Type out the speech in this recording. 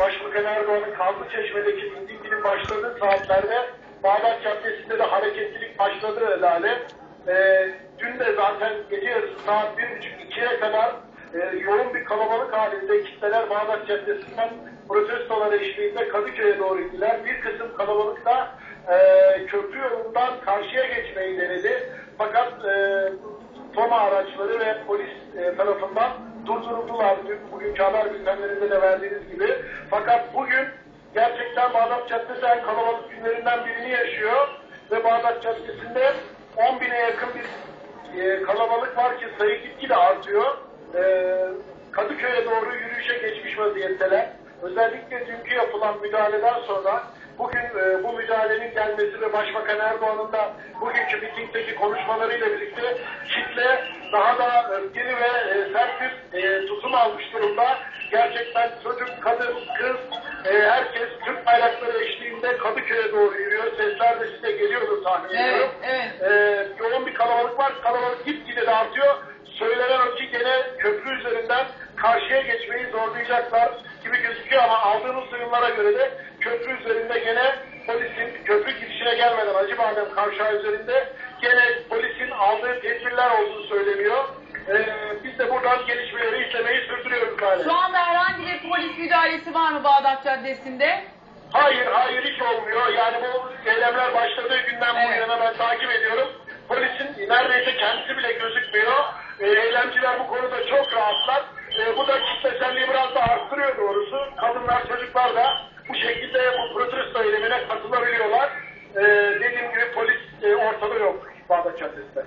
Başbakan Erdoğan'ın Kazlıçeşme'deki mitinginin başladığı saatlerde Bağdat Caddesi'nde de hareketlilik başladı herhalde. Ee, dün de zaten gece yarısı saat 1.30-2'ye kadar e, yoğun bir kalabalık halinde kitleler Bağdat Caddesi'nden protestolar eşliğinde Kadıköy'e doğru gittiler. Bir kısım kalabalık da e, köprü yolundan karşıya geçmeyi denedi. Fakat e, Toma araçları ve polis e, tarafından durduruldular. Dün bugünkü haber bültenlerinde de verdiğiniz gibi. Fakat bugün gerçekten Bağdat Caddesi en kalabalık günlerinden birini yaşıyor. Ve Bağdat Caddesi'nde 10 bine yakın bir e, kalabalık var ki sayı gitgide artıyor. E, Kadıköy'e doğru yürüyüşe geçmiş vaziyetteler. Özellikle dünkü yapılan müdahaleden sonra bugün e, bu müdahalenin gelmesi ve Başbakan Erdoğan'ın da bugünkü mitingdeki konuşmalarıyla birlikte kitle daha da öfkeli ve e, sert bir e, tutum almış durumda. Gerçekten çocuk, kadın, kız, e, herkes Türk bayrakları eşliğinde Kadıköy'e doğru yürüyor. Sesler de size geliyordur tahmin Evet, ediyorum. evet. Ee, yoğun bir kalabalık var. Kalabalık gitgide de artıyor. Söylenen o ki gene köprü üzerinden karşıya geçmeyi zorlayacaklar gibi gözüküyor ama aldığımız duyumlara göre de köprü üzerinde gene polisin köprü girişine gelmeden Acıbadem kavşağı üzerinde gene polisin aldığı tedbirler olduğu söyleniyor. Ee, biz de buradan gelişmeleri izlemeyi sürdürüyoruz hala. Şu anda herhangi bir polis müdahalesi var mı Bağdat Caddesi'nde? Hayır, hayır hiç olmuyor. Yani bu eylemler başladığı günden bu Evet. yana ben takip ediyorum. Polisin neredeyse kendisi bile gözükmüyor. E, eylemciler bu konuda çok rahatlar. E, bu da kitleselliği biraz da arttırıyor doğrusu. Kadınlar, çocuklar da bu şekilde bu protesto eylemine katılabiliyorlar. E, dediğim gibi polis e, ortada yok Bağdat Caddesi'nde.